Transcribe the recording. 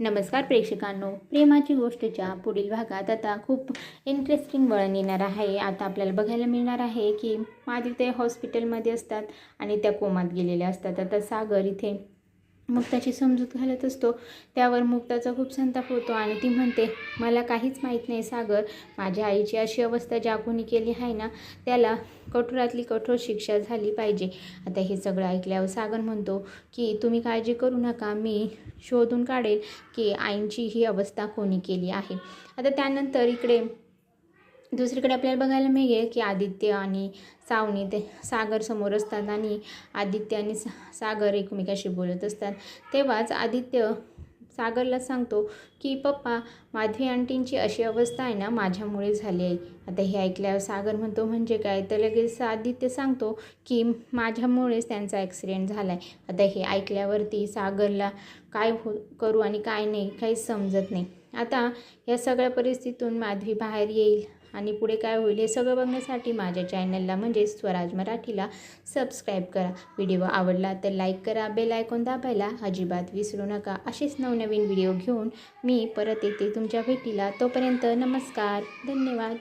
नमस्कार प्रेक्षकांनो. प्रेमाची गोष्टच्या पुढील भागात आता खूप इंटरेस्टिंग वळण येणार आहे. आता आपल्याला बघायला मिळणार आहे की मादी ते हॉस्पिटलमध्ये असतात आणि त्या कोमात गेलेल्या असतात. आता सागर इथे मुक्ताची समजूत घालत असतो. त्यावर मुक्ताचा खूप संताप होतो आणि ती म्हणते मला काहीच माहीत नाही सागर. माझ्या आईची अशी अवस्था ज्या कोणी केली आहे ना त्याला कठोरातली कठोर शिक्षा झाली पाहिजे. आता हे सगळं ऐकल्यावर सागर म्हणतो की तुम्ही काळजी करू नका. मी शोधून काढेल की आईंची ही अवस्था कोणी केली आहे. आता त्यानंतर इकडे दुसरीकडे आपल्याला बघायला मिळेल की आदित्य आणि सावनी ते सागर समोर असतात आणि आदित्य आणि सा सागर एकमेकाशी बोलत असतात. तेव्हाच आदित्य सागरला सांगतो की पप्पा माधवी आंटींची अशी अवस्था आहे ना माझ्यामुळे झाली आहे. आता हे ऐकल्यावर सागर म्हणतो म्हणजे काय? तर लगेच आदित्य सांगतो की माझ्यामुळेच त्यांचा ॲक्सिडेंट झाला आहे आता हे ऐकल्यावरती सागरला काय हो करू आणि काय नाही काहीच समजत नाही. आता या सगळ्या परिस्थितीतून माधवी बाहेर येईल. आणि पुढे काय होईल हे सगळं बघण्यासाठी माझ्या चॅनलला म्हणजे स्वराज मराठीला सबस्क्राईब करा. व्हिडिओ आवडला तर लाईक करा. बेल आयकॉन दाबायला अजिबात विसरू नका. असेच नवनवीन व्हिडिओ घेऊन मी परत येते तुमच्या भेटीला. तोपर्यंत नमस्कार. धन्यवाद.